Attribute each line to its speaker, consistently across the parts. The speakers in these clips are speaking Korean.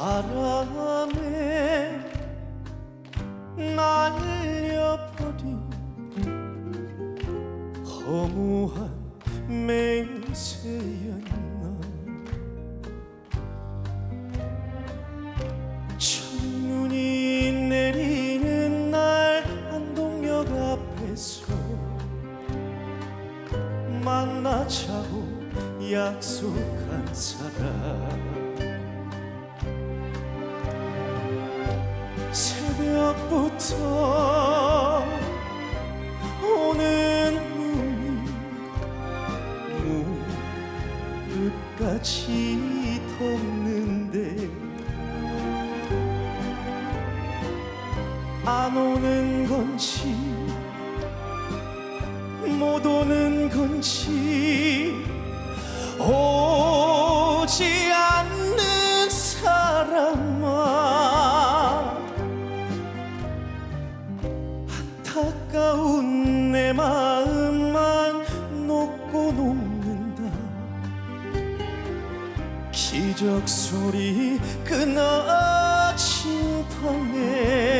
Speaker 1: 바람에 날려버린 허무한 맹세였나. 첫눈이 내리는 날 안동역 앞에서 만나자고 약속한 사람 새벽부터 오는 눈이 무끝까지 덮는데 안 오는 건지 못 오는 건지 안타까운 내 마음만 놓고 녹는다. 기적 소리 끊어진 밤에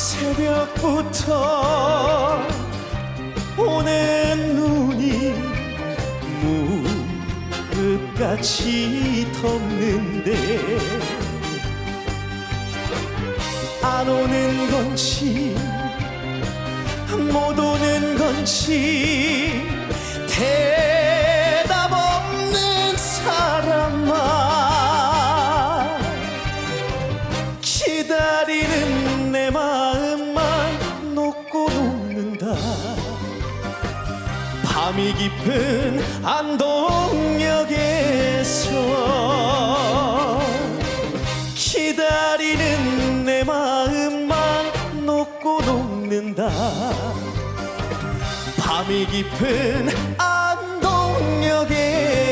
Speaker 1: 새벽부터 오는 눈이 무끝까지 덮는데 안 오는 건지 못 오는 건지 대답 없는 사람아. 기다리 밤이 깊은 안동역에서 기다리는 내 마음만 녹고 녹는다. 밤이 깊은 안동역에